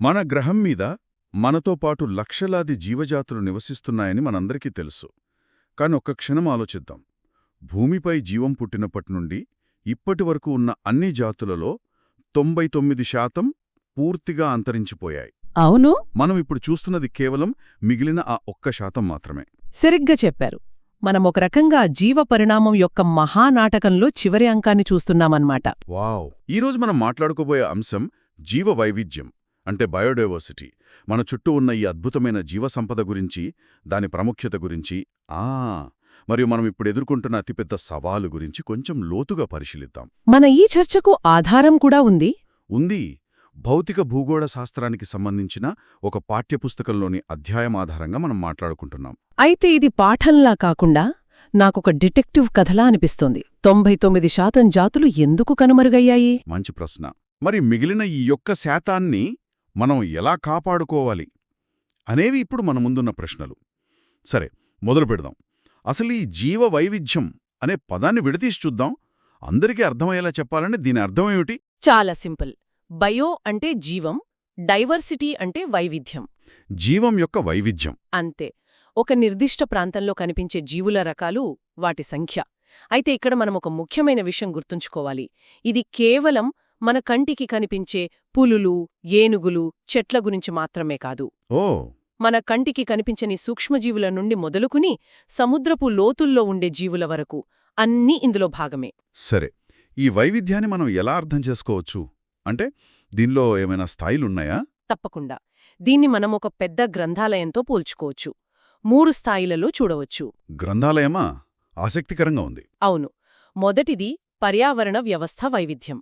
మన గ్రహం మీద మనతో పాటు లక్షలాది జీవజాతులు నివసిస్తున్నాయని మనందరికీ తెలుసు. కాని ఒక్క క్షణం ఆలోచిద్దాం. భూమిపై జీవం పుట్టినప్పటి నుండి ఇప్పటి వరకు ఉన్న అన్ని జాతులలో తొంభై తొమ్మిది శాతం పూర్తిగా అంతరించిపోయాయి. అవును? మనం ఇప్పుడు చూస్తున్నది కేవలం మిగిలిన ఆ ఒక్క శాతం మాత్రమే. సరిగ్గా చెప్పారు. మనం ఒక రకంగా జీవ పరిణామం యొక్క మహానాటకంలో చివరి అంకాన్ని చూస్తున్నామన్నమాట. వావ్! ఈరోజు మనం మాట్లాడుకోబోయే అంశం జీవ వైవిధ్యం. అంటే బయోడైవర్సిటీ. మన చుట్టూ ఉన్న ఈ అద్భుతమైన జీవసంపద గురించి దాని ప్రాముఖ్యత గురించి ఆ! మరియు మనం ఇప్పుడు ఎదుర్కొంటున్న అతిపెద్ద సవాలు గురించి కొంచెం లోతుగా పరిశీలిద్దాం. మన ఈ చర్చకు ఆధారం కూడా ఉంది. ఉంది. భౌతిక భూగోళ శాస్త్రానికి సంబంధించిన ఒక పాఠ్యపుస్తకంలోని అధ్యాయం ఆధారంగా మనం మాట్లాడుకుంటున్నాం. అయితే ఇది పాఠంలా కాకుండా నాకొక డిటెక్టివ్ కథలా అనిపిస్తోంది. తొంభై తొమ్మిది శాతం జాతులు ఎందుకు కనుమరుగయ్యాయి? మంచి ప్రశ్న. మరి మిగిలిన ఈ యొక్క శాతాన్ని మనం ఎలా కాపాడుకోవాలి అనేవి ఇప్పుడు మన ముందున్న ప్రశ్నలు. సరే మొదలు పెడదాం. అసలు ఈ జీవ వైవిధ్యం అనే పదాన్ని విడతీసి చూద్దాం. అందరికీ అర్థమయ్యేలా చెప్పాలంటే దీని అర్థమేమిటి చాలా సింపుల్. బయో అంటే జీవం డైవర్సిటీ అంటే వైవిధ్యం. జీవం యొక్క వైవిధ్యం. అంతే. ఒక నిర్దిష్ట ప్రాంతంలో కనిపించే జీవుల రకాలు వాటి సంఖ్య. అయితే ఇక్కడ మనం ఒక ముఖ్యమైన విషయం గుర్తుంచుకోవాలి. ఇది కేవలం మన కంటికి కనిపించే పులులు ఏనుగులు చెట్ల గురించి మాత్రమే కాదు. ఓ. మన కంటికి కనిపించని సూక్ష్మజీవుల నుండి మొదలుకుని సముద్రపు లోతుల్లో ఉండే జీవుల వరకు అన్నీ ఇందులో భాగమే. సరే. ఈ వైవిధ్యాన్ని మనం ఎలా అర్థం చేసుకోవచ్చు? అంటే దీనిలో ఏమైనా స్థాయిలున్నాయా? తప్పకుండా. దీన్ని మనం ఒక పెద్ద గ్రంథాలయంతో పోల్చుకోవచ్చు. మూడు స్థాయిలలో చూడవచ్చు. గ్రంథాలయమా? ఆసక్తికరంగా ఉంది. అవును. మొదటిది పర్యావరణ వ్యవస్థ వైవిధ్యం.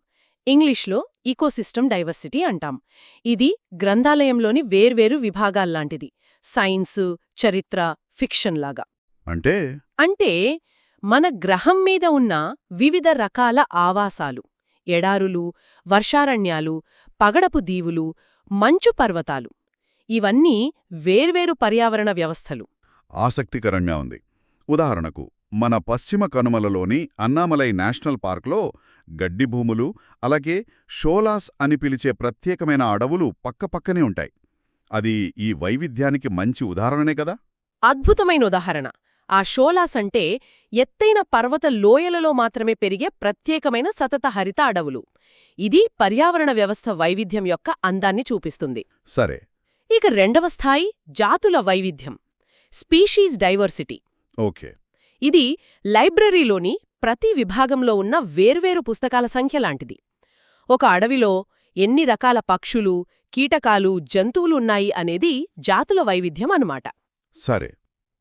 ఇంగ్లీష్లో ఈకోసిస్టమ్ డైవర్సిటీ అంటాం. ఇది గ్రంథాలయంలోని వేర్వేరు విభాగాల్లాంటిది. సైన్సు చరిత్ర ఫిక్షన్ లాగా. అంటే? అంటే మన గ్రహం మీద ఉన్న వివిధ రకాల ఆవాసాలు ఎడారులు వర్షారణ్యాలు పగడపు దీవులు మంచు పర్వతాలు. ఇవన్నీ వేర్వేరు పర్యావరణ వ్యవస్థలు. ఆసక్తికరంగా ఉంది. ఉదాహరణకు మన పశ్చిమ కనుమలలోని అన్నామలై నేషనల్ పార్క్లో గడ్డి భూములు అలాగే షోలాస్ అని పిలిచే ప్రత్యేకమైన అడవులు పక్కపక్కనే ఉంటాయి. అది ఈ వైవిధ్యానికి మంచి ఉదాహరణనే కదా? అద్భుతమైన ఉదాహరణ. ఆ షోలాస్ అంటే ఎత్తైన పర్వత లోయలలో మాత్రమే పెరిగే ప్రత్యేకమైన సతత హరిత అడవులు. ఇది పర్యావరణ వ్యవస్థ వైవిధ్యం యొక్క అందాన్ని చూపిస్తుంది. సరే. ఇక రెండవ స్థాయి జాతుల వైవిధ్యం. Species diversity. ఓకే. ఇది లైబ్రరీలోని ప్రతి విభాగంలో ఉన్న వేర్వేరు పుస్తకాల సంఖ్య లాంటిది. ఒక అడవిలో ఎన్ని రకాల పక్షులు కీటకాలు జంతువులు ఉన్నాయి అనేది జాతుల వైవిధ్యం అన్నమాట. సరే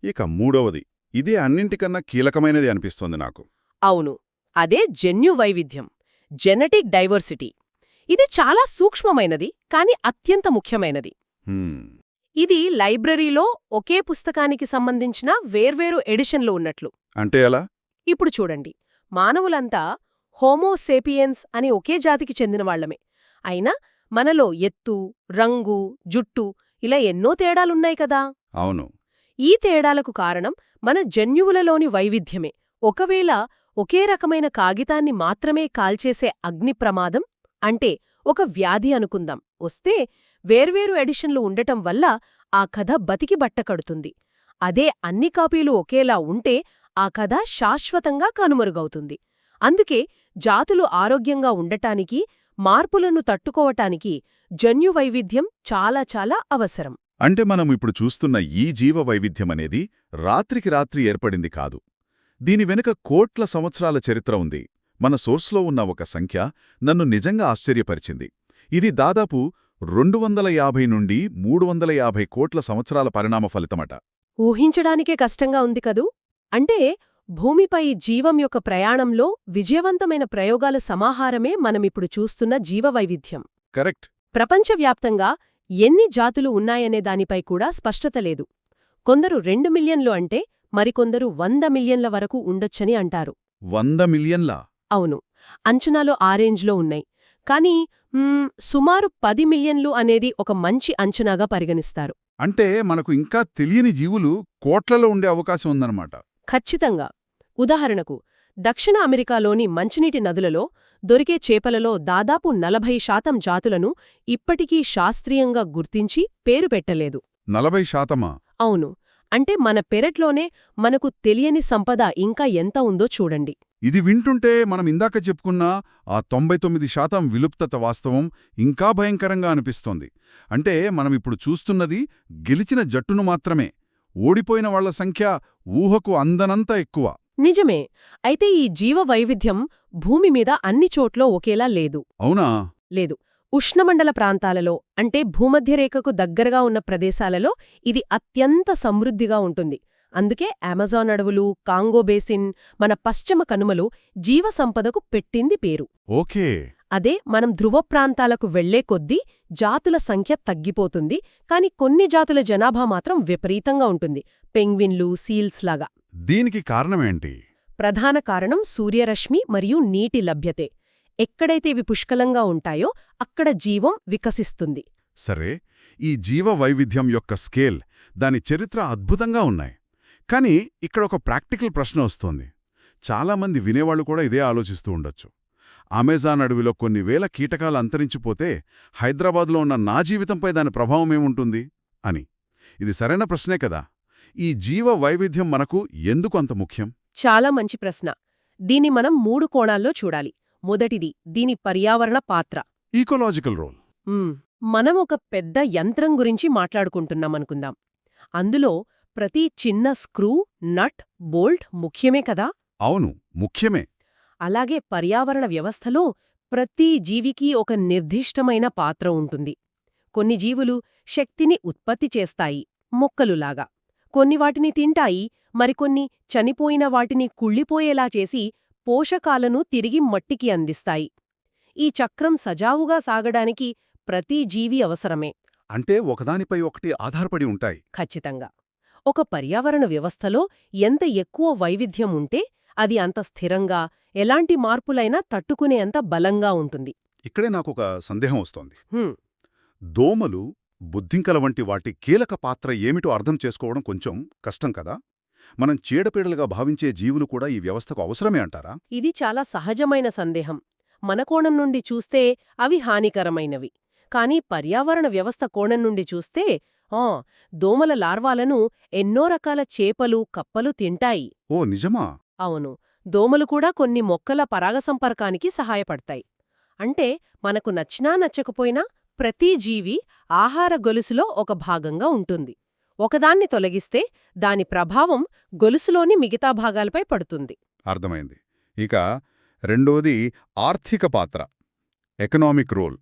ఇక మూడవది. ఇదే అన్నింటికన్నా కీలకమైనది అనిపిస్తోంది నాకు. అవును అదే జన్యు వైవిధ్యం జెనెటిక్ డైవర్సిటీ. ఇది చాలా సూక్ష్మమైనది కాని అత్యంత ముఖ్యమైనది. హ్మ్, ఇది లైబ్రరీలో ఒకే పుస్తకానికి సంబంధించిన వేర్వేరు ఎడిషన్లు ఉన్నట్లు. అంటే ఎలా? ఇప్పుడు చూడండి. మానవులంతా హోమోసేపియన్స్ అని ఒకే జాతికి చెందినవాళ్ళమే అయినా మనలో ఎత్తు రంగు జుట్టు ఇలా ఎన్నో తేడాలున్నాయి కదా. అవును. ఈ తేడాలకు కారణం మన జన్యువులలోని వైవిధ్యమే. ఒకవేళ ఒకే రకమైన కాగితాన్ని మాత్రమే కాల్చేసే అగ్ని ప్రమాదం అంటే ఒక వ్యాధి అనుకుందాం. వస్తే వేర్వేరు ఎడిషన్లు ఉండటం వల్ల ఆ కథ బతికి బట్టకడుతుంది. అదే అన్ని కాపీలు ఒకేలా ఉంటే ఆ కథ శాశ్వతంగా కనుమరుగవుతుంది. అందుకే జాతులు ఆరోగ్యంగా ఉండటానికి మార్పులను తట్టుకోవటానికి జన్యు వైవిధ్యం చాలా చాలా అవసరం. అంటే మనం ఇప్పుడు చూస్తున్న ఈ జీవ వైవిధ్యం అనేది రాత్రికి రాత్రి ఏర్పడింది కాదు. దీని వెనుక కోట్ల సంవత్సరాల చరిత్ర ఉంది. మన సోర్స్లో ఉన్న ఒక సంఖ్య నన్ను నిజంగా ఆశ్చర్యపరిచింది. ఇది దాదాపు రెండు వందల యాభై నుండి మూడు వందల యాభై కోట్ల సంవత్సరాల పరిణామ ఫలితమట. ఊహించడానికే కష్టంగా ఉంది కదూ? అంటే భూమిపై జీవం యొక్క ప్రయాణంలో విజయవంతమైన ప్రయోగాల సమాహారమే మనమిప్పుడు చూస్తున్న జీవవైవిధ్యం. కరెక్ట్. ప్రపంచవ్యాప్తంగా ఎన్ని జాతులు ఉన్నాయనే దానిపై కూడా స్పష్టత లేదు. కొందరు రెండు మిలియన్లు అంటే మరికొందరు వంద మిలియన్ల వరకు ఉండొచ్చని అంటారు. వంద మిలియన్లా? అవును. అంచనాలు ఆరేంజ్లో ఉన్నాయి. కానీ సుమారు పది మిలియన్లు అనేది ఒక మంచి అంచనాగా పరిగణిస్తారు. అంటే మనకు ఇంకా తెలియని జీవులు కోట్లలో ఉండే అవకాశం ఉందన్నమాట. ఖచ్చితంగా. ఉదాహరణకు దక్షిణ అమెరికాలోని మంచినీటి నదులలో దొరికే చేపలలో దాదాపు నలభై శాతం జాతులను ఇప్పటికీ శాస్త్రీయంగా గుర్తించి పేరు పెట్టలేదు. నలభై శాతమా? అవును. అంటే మన పెరట్లోనే మనకు తెలియని సంపద ఇంకా ఎంత ఉందో చూడండి. ఇది వింటుంటే మనం ఇందాక చెప్పుకున్న ఆ తొంభై తొమ్మిది శాతం విలుప్తత వాస్తవం ఇంకా భయంకరంగా అనిపిస్తోంది. అంటే మనం ఇప్పుడు చూస్తున్నది గెలిచిన జట్టును మాత్రమే. ఓడిపోయిన వాళ్ళ సంఖ్య ఊహకు అందనంత ఎక్కువ. నిజమే. అయితే ఈ జీవ వైవిధ్యం భూమి మీద అన్ని చోట్ల ఒకేలా లేదు. అవునా? లేదు. ఉష్ణమండల ప్రాంతాలలో అంటే భూమధ్యరేఖకు దగ్గరగా ఉన్న ప్రదేశాలలో ఇది అత్యంత సమృద్ధిగా ఉంటుంది. అందుకే అమెజాన్ అడవులు కాంగో బేసిన్ మన పశ్చిమ కనుమలు జీవసంపదకు పెట్టింది పేరు. ఓకే. అదే మనం ధృవ ప్రాంతాలకు వెళ్ళే కొద్దీ జాతుల సంఖ్య తగ్గిపోతుంది కాని కొన్ని జాతుల జనాభా మాత్రం విపరీతంగా ఉంటుంది. పెంగ్విన్లు సీల్స్ లాగా. దీనికి కారణమేంటి? ప్రధాన కారణం సూర్యరశ్మి మరియు నీటి లభ్యతే. ఎక్కడైతే ఇవి పుష్కలంగా ఉంటాయో అక్కడ జీవం వికసిస్తుంది. సరే ఈ జీవ వైవిధ్యం యొక్క స్కేల్ దాని చరిత్ర అద్భుతంగా ఉన్నాయి. కానీ ఇక్కడ ఒక ప్రాక్టికల్ ప్రశ్న వస్తోంది. చాలామంది వినేవాళ్ళు కూడా ఇదే ఆలోచిస్తూ ఉండొచ్చు. అమెజాన్ అడవిలో కొన్ని వేల కీటకాలు అంతరించిపోతే హైదరాబాద్లో ఉన్న నా జీవితంపై దాని ప్రభావం ఏముంటుంది? అని. ఇది సరైన ప్రశ్నే కదా. ఈ జీవ వైవిధ్యం మనకు ఎందుకు అంత ముఖ్యం? చాలా మంచి ప్రశ్న. దీన్ని మనం మూడు కోణాల్లో చూడాలి. మొదటిది దీని పర్యావరణ పాత్ర. Ecological role. మనం ఒక పెద్ద యంత్రం గురించి మాట్లాడుకుంటున్నామనుకుందాం. అందులో ప్రతి చిన్న స్క్రూ నట్ బోల్ట్ ముఖ్యమే కదా? అవును ముఖ్యమే. అలాగే పర్యావరణ వ్యవస్థలో ప్రతి జీవికి ఒక నిర్దిష్టమైన పాత్ర ఉంటుంది. కొన్ని జీవులు శక్తిని ఉత్పత్తి చేస్తాయి మొక్కలులాగా. కొన్ని వాటిని తింటాయి మరికొన్ని చనిపోయిన వాటిని కుళ్ళిపోయేలా చేసి పోషకాలను తిరిగి మట్టికి అందిస్తాయి. ఈ చక్రం సజావుగా సాగడానికి ప్రతి జీవి అవసరమే. అంటే ఒకదానిపై ఒకటి ఆధారపడి ఉంటాయి. ఖచ్చితంగా. ఒక పర్యావరణ వ్యవస్థలో ఎంత ఎక్కువ వైవిధ్యం ఉంటే అది అంత స్థిరంగా ఎలాంటి మార్పులైనా తట్టుకునేంత బలంగా ఉంటుంది. ఇక్కడే నాకొక సందేహం వస్తోంది. దోమలు బుద్ధింకల వంటి వాటి కీలక పాత్ర ఏమిటో అర్థం చేసుకోవడం కొంచెం కష్టం కదా? మనం చీడపీడలుగా భావించే జీవులు కూడా ఈ వ్యవస్థకు అవసరమే అంటారా? ఇది చాలా సహజమైన సందేహం. మన కోణం నుండి చూస్తే అవి హానికరమైనవి. కానీ పర్యావరణ వ్యవస్థ కోణం నుండి చూస్తే దోమల లార్వాలను ఎన్నో రకాల చేపలు కప్పలు తింటాయి. ఓ నిజమా? అవును దోమలు కూడా కొన్ని మొక్కల పరాగసంపర్కానికి సహాయపడతాయి. అంటే మనకు నచ్చినా నచ్చకపోయినా ప్రతి జీవి ఆహార గొలుసులో ఒక భాగంగా ఉంటుంది. ఒకదాన్ని తొలగిస్తే దాని ప్రభావం గొలుసులోని మిగతా భాగాలపై పడుతుంది. అర్థమైంది. ఇక రెండోది ఆర్థిక పాత్ర ఎకనామిక్ రోల్.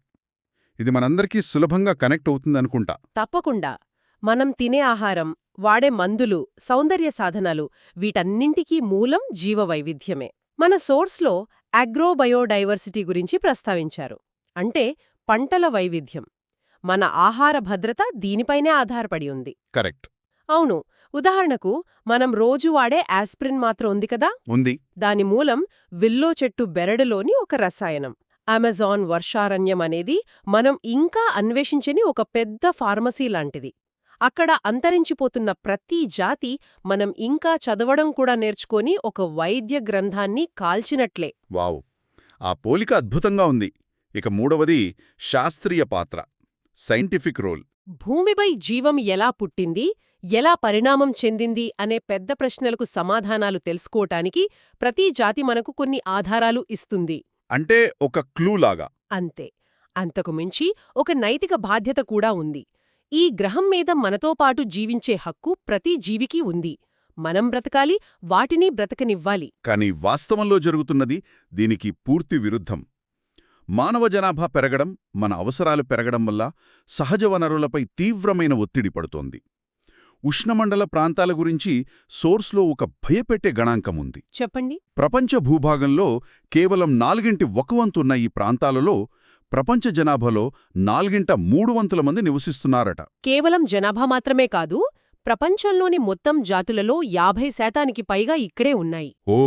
ఇది మనందరికీ సులభంగా కనెక్ట్ అవుతుందనుకుంటా తప్పకుండా. మనం తినే ఆహారం వాడే మందులు సౌందర్య సాధనాలు వీటన్నింటికీ మూలం జీవవైవిధ్యమే. మన సోర్స్లో అగ్రోబయోడైవర్సిటీ గురించి ప్రస్తావించారు. అంటే పంటల వైవిధ్యం. మన ఆహార భద్రత దీనిపైనే ఆధారపడి ఉంది. కరెక్ట్. అవును. ఉదాహరణకు మనం రోజు వాడే ఆస్ప్రిన్ మాత్రం ఉంది కదా? ఉంది. దాని మూలం విల్లో చెట్టు బెరడులోని ఒక రసాయనం. అమెజాన్ వర్షారణ్యం అనేది మనం ఇంకా అన్వేషించని ఒక పెద్ద ఫార్మసీ లాంటిది. అక్కడ అంతరించిపోతున్న ప్రతి జాతి మనం ఇంకా చదవడం కూడా నేర్చుకొని ఒక వైద్య గ్రంథాన్ని కాల్చినట్లే. వావ్! ఆ పోలిక అద్భుతంగా ఉంది. ఇక మూడవది శాస్త్రీయ పాత్ర సైంటిఫిక్ రోల్. భూమిపై జీవం ఎలా పుట్టింది ఎలా పరిణామం చెందింది అనే పెద్ద ప్రశ్నలకు సమాధానాలు తెలుసుకోవటానికి ప్రతి జాతి మనకు కొన్ని ఆధారాలు ఇస్తుంది. అంటే ఒక క్లూ లాగా. అంతే. అంతకు మించి ఒక నైతిక బాధ్యత కూడా ఉంది. ఈ గ్రహం మీద మనతో పాటు జీవించే హక్కు ప్రతి జీవికి ఉంది. మనం బ్రతకాలి వాటిని బ్రతకనివ్వాలి. కానీ వాస్తవంలో జరుగుతున్నది దీనికి పూర్తి విరుద్ధం. మానవ జనాభా పెరగడం మన అవసరాలు పెరగడం వల్ల సహజ వనరులపై తీవ్రమైన ఒత్తిడి పడుతోంది. ఉష్ణమండల ప్రాంతాల గురించి సోర్స్లో ఒక భయపెట్టే గణాంకం ఉంది చెప్పండి. ప్రపంచ భూభాగంలో కేవలం నాలుగింటి ఒక వంతున్న ఈ ప్రాంతాలలో ప్రపంచ జనాభాలో నాలుగింట మూడు వంతుల మంది నివసిస్తున్నారట. కేవలం జనాభా మాత్రమే కాదు ప్రపంచంలోని మొత్తం జాతులలో యాభై శాతానికి పైగా ఇక్కడే ఉన్నాయి. ఓ!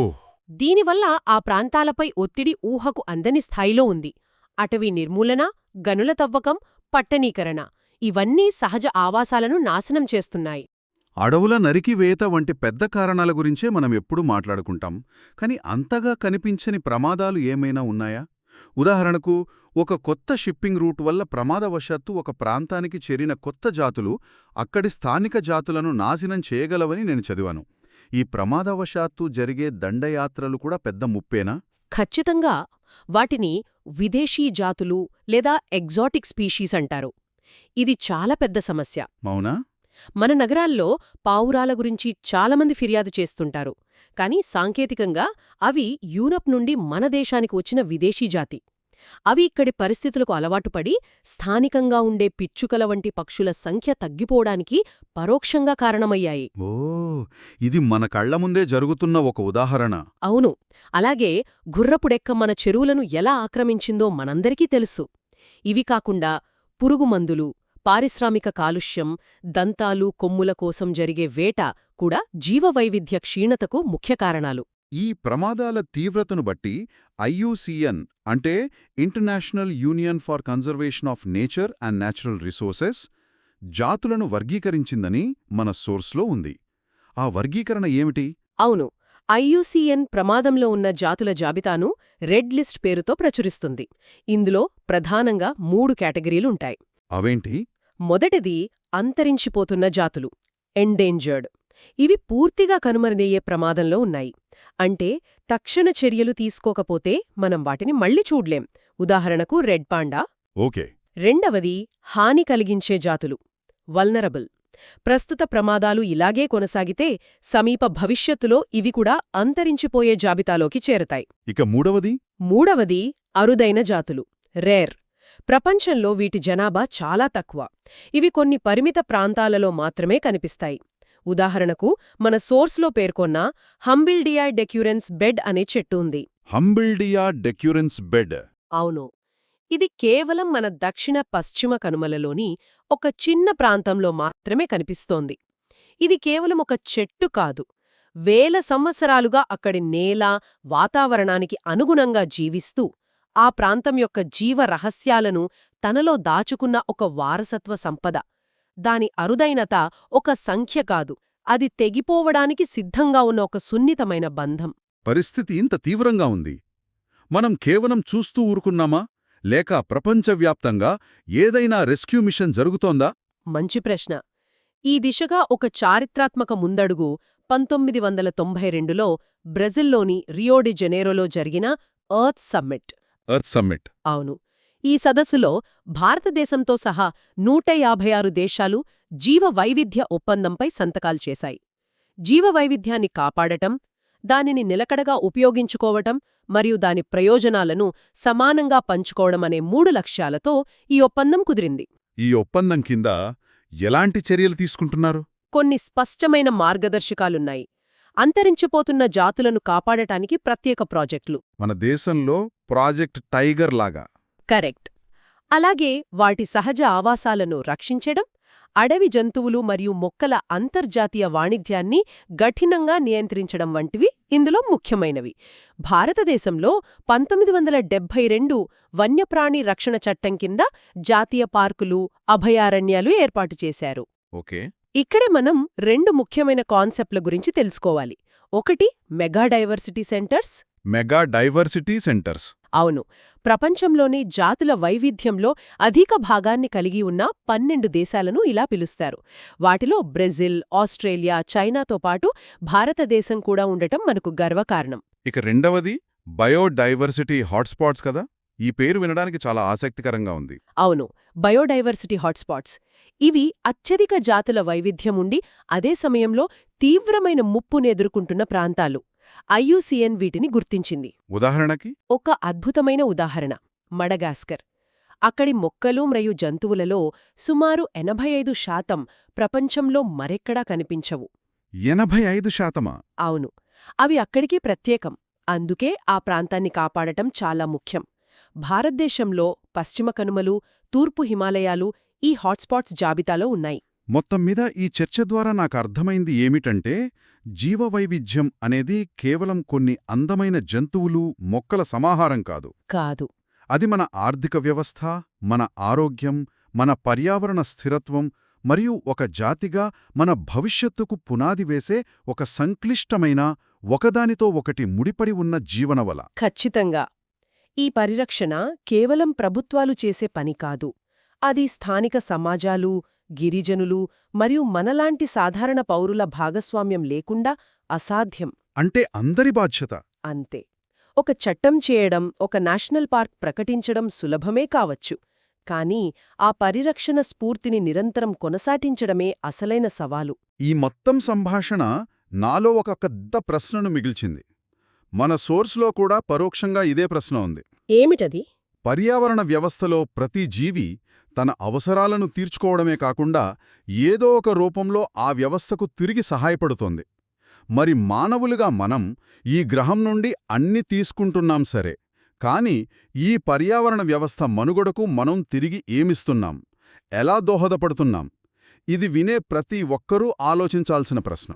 దీనివల్ల ఆ ప్రాంతాలపై ఒత్తిడి ఊహకు అందని స్థాయిలో ఉంది. అటవీ నిర్మూలన గనుల తవ్వకం పట్టణీకరణ ఇవన్నీ సహజ ఆవాసాలను నాశనం చేస్తున్నాయి. అడవుల నరికివేత వంటి పెద్ద కారణాల గురించే మనం ఎప్పుడూ మాట్లాడుకుంటాం. కాని అంతగా కనిపించని ప్రమాదాలు ఏమైనా ఉన్నాయా? ఉదాహరణకు ఒక కొత్త షిప్పింగ్ రూట్ వల్ల ప్రమాదవశాత్తు ఒక ప్రాంతానికి చేరిన కొత్త జాతులు అక్కడి స్థానిక జాతులను నాశనం చేయగలవని నేను చదివాను. ఈ ప్రమాదవశాత్తు జరిగే దండయాత్రలు కూడా పెద్ద ముప్పేనా? ఖచ్చితంగా. వాటిని విదేశీ జాతులు లేదా ఎగ్జాటిక్ స్పీషీస్ అంటారు. ఇది చాలా పెద్ద సమస్య. మౌనా? మన నగరాల్లో పావురాల గురించి చాలామంది ఫిర్యాదు చేస్తుంటారు. కానీ సాంకేతికంగా అవి యూరప్ నుండి మన దేశానికి వచ్చిన విదేశీ జాతి. అవి ఇక్కడి పరిస్థితులకు అలవాటుపడి స్థానికంగా ఉండే పిచ్చుకల వంటి పక్షుల సంఖ్య తగ్గిపోవడానికి పరోక్షంగా కారణమయ్యాయి. ఓ ఇది మన కళ్ళ ముందే జరుగుతున్న ఒక ఉదాహరణ. అవును. అలాగే గుర్రపుడెక్క మన చెరువులను ఎలా ఆక్రమించిందో మనందరికీ తెలుసు. ఇవి కాకుండా పురుగుమందులు పారిశ్రామిక కాలుష్యం దంతాలు కొమ్ముల కోసం జరిగే వేట కూడా జీవవైవిధ్య క్షీణతకు ముఖ్య కారణాలు. ఈ ప్రమాదాల తీవ్రతను బట్టి ఐయుసిఎన్ అంటే international union for conservation of nature and natural resources జాతులను వర్గీకరించిందని మన సోర్స్లో ఉంది. ఆ వర్గీకరణ ఏమిటి? అవును ఐయుసిఎన్ ప్రమాదంలో ఉన్న జాతుల జాబితాను రెడ్ లిస్ట్ పేరుతో ప్రచురిస్తుంది. ఇందులో ప్రధానంగా మూడు కేటగిరీలుంటాయి. అవేంటి? మొదటిది అంతరించిపోతున్న జాతులు ఎండేంజర్డ్. ఇవి పూర్తిగా కనుమరునయ్యే ప్రమాదంలో ఉన్నాయి. అంటే తక్షణ చర్యలు తీసుకోకపోతే మనం వాటిని మళ్ళీ చూడ్లేం. ఉదాహరణకు రెడ్ పాండా. ఓకే. రెండవది హాని కలిగించే జాతులు వల్నరబుల్. ప్రస్తుత ప్రమాదాలు ఇలాగే కొనసాగితే సమీప భవిష్యత్తులో ఇవి కూడా అంతరించిపోయే జాబితాలోకి చేరతాయి. ఇక మూడవది? మూడవది అరుదైన జాతులు. రేర్. ప్రపంచంలో వీటి జనాభా చాలా తక్కువ. ఇవి కొన్ని పరిమిత ప్రాంతాలలో మాత్రమే కనిపిస్తాయి. ఉదాహరణకు మన సోర్స్లో పేర్కొన్న హంబిల్డియా డెక్యూరెన్స్ బెడ్ అనే చెట్టు ఉంది. Humboldtia decurrens bed. అవును. ఇది కేవలం మన దక్షిణ పశ్చిమ కనుమలలోని ఒక చిన్న ప్రాంతంలో మాత్రమే కనిపిస్తోంది. ఇది కేవలం ఒక చెట్టు కాదు. వేల సంవత్సరాలుగా అక్కడి నేల వాతావరణానికి అనుగుణంగా జీవిస్తూ ఆ ప్రాంతం యొక్క జీవ రహస్యాలను తనలో దాచుకున్న ఒక వారసత్వ సంపద. దాని అరుదైనత ఒక సంఖ్య కాదు. అది తెగిపోవడానికి సిద్ధంగా ఉన్న ఒక సున్నితమైన బంధం. పరిస్థితి ఇంత తీవ్రంగా ఉంది. మనం కేవలం చూస్తూ ఊరుకున్నామా? లేక ప్రపంచవ్యాప్తంగా ఏదైనా రెస్క్యూ మిషన్ జరుగుతోందా? మంచి ప్రశ్న. ఈ దిశగా ఒక చారిత్రాత్మక ముందడుగు పంతొమ్మిది వందల తొంభై రెండులో బ్రెజిల్లోని రియోడి జెనేరోలో జరిగిన ఎర్త్ సమ్మిట్. Earth summit. అవును. ఈ సదస్సులో భారతదేశంతో సహా నూట యాభై ఆరు దేశాలు జీవ వైవిధ్య ఒప్పందంపై సంతకాలు చేశాయి. జీవ వైవిధ్యాన్ని కాపాడటం దానిని నిలకడగా ఉపయోగించుకోవటం మరియు దాని ప్రయోజనాలను సమానంగా పంచుకోవడం అనే మూడు లక్ష్యాలతో ఈ ఒప్పందం కుదిరింది. ఈ ఒప్పందం కింద ఎలాంటి చర్యలు తీసుకుంటున్నారు? కొన్ని స్పష్టమైన మార్గదర్శకాలున్నాయి. అంతరించిపోతున్న జాతులను కాపాడటానికి ప్రత్యేక ప్రాజెక్టులు. మన దేశంలో ప్రాజెక్ట్ టైగర్ లాగా. కరెక్ట్. అలాగే వాటి సహజ ఆవాసాలను రక్షించడం అడవి జంతువులు మరియు మొక్కల అంతర్జాతీయ వాణిజ్యాన్ని గఠినంగా నియంత్రించడం వంటివి ఇందులో ముఖ్యమైనవి. భారతదేశంలో పంతొమ్మిది వందల డెబ్బై రెండు వన్యప్రాణి రక్షణ చట్టం కింద జాతీయ పార్కులు అభయారణ్యాలు ఏర్పాటు చేశారు. ఓకే. ఇక్కడే మనం రెండు ముఖ్యమైన కాన్సెప్ట్ల గురించి తెలుసుకోవాలి. ఒకటి mega diversity centres. Mega diversity centres. అవును. ప్రపంచంలోని జాతుల వైవిధ్యంలో అధిక భాగాన్ని కలిగి ఉన్న పన్నెండు దేశాలను ఇలా పిలుస్తారు. వాటిలో బ్రెజిల్ ఆస్ట్రేలియా చైనాతో పాటు భారతదేశం కూడా ఉండటం మనకు గర్వకారణం. ఇక రెండవది బయోడైవర్సిటీ హాట్స్పాట్స్ కదా? ఈ పేరు వినడానికి చాలా ఆసక్తికరంగా ఉంది. అవును. Biodiversity hotspots. ఇవి అత్యధిక జాతుల వైవిధ్యం ఉండి అదే సమయంలో తీవ్రమైన ముప్పునెదుర్కొంటున్న ప్రాంతాలు. ఐయుసిఎన్ వీటిని గుర్తించింది. ఉదాహరణకి? ఒక అద్భుతమైన ఉదాహరణ మడగాస్కర్. అక్కడి మొక్కలు మరియు జంతువులలో సుమారు ఎనభై ఐదు శాతం ప్రపంచంలో మరెక్కడా కనిపించవు. ఎనభై ఐదు శాతమా? అవును. అవి అక్కడికి ప్రత్యేకం. అందుకే ఆ ప్రాంతాన్ని కాపాడటం చాలా ముఖ్యం. భారతదేశంలో పశ్చిమ కనుమలు తూర్పు హిమాలయాలు ఈ హాట్స్పాట్స్ జాబితాలో ఉన్నాయి. మొత్తం మీద ఈ చర్చ ద్వారా నాకు అర్థమైంది ఏమిటంటే జీవవైవిధ్యం అనేది కేవలం కొన్ని అందమైన జంతువులు మొక్కల సమాహారం కాదు. కాదు. అది మన ఆర్థిక వ్యవస్థ మన ఆరోగ్యం మన పర్యావరణ స్థిరత్వం మరియు ఒక జాతిగా మన భవిష్యత్తుకు పునాది వేసే ఒక సంక్లిష్టమైన ఒకదానితో ఒకటి ముడిపడి ఉన్న జీవనవల. ఖచ్చితంగా. ఈ పరిరక్షణ కేవలం ప్రభుత్వాలు చేసే పని కాదు. అది స్థానిక సమాజాలు గిరిజనులు మరియు మనలాంటి సాధారణ పౌరుల భాగస్వామ్యం లేకుండా అసాధ్యం. అంటే అందరి బాధ్యత. అంతే. ఒక చట్టం చేయడం ఒక నేషనల్ పార్క్ ప్రకటించడం సులభమే కావచ్చు. కానీ ఆ పరిరక్షణ స్ఫూర్తిని నిరంతరం కొనసాటించడమే అసలైన సవాలు. ఈ మొత్తం సంభాషణ నాలో ఒక పెద్ద ప్రశ్నను మిగిల్చింది. మన సోర్స్లో కూడా పరోక్షంగా ఇదే ప్రశ్న ఉంది. ఏమిటది? పర్యావరణ వ్యవస్థలో ప్రతి జీవి తన అవసరాలను తీర్చుకోవడమే కాకుండా ఏదో ఒక రూపంలో ఆ వ్యవస్థకు తిరిగి సహాయపడుతోంది. మరి మానవులుగా మనం ఈ గ్రహం నుండి అన్ని తీసుకుంటున్నాం సరే కాని ఈ పర్యావరణ వ్యవస్థ మనుగడకు మనం తిరిగి ఏమిస్తున్నాం? ఎలా దోహదపడుతున్నాం? ఇది వినే ప్రతి ఒక్కరూ ఆలోచించాల్సిన ప్రశ్న.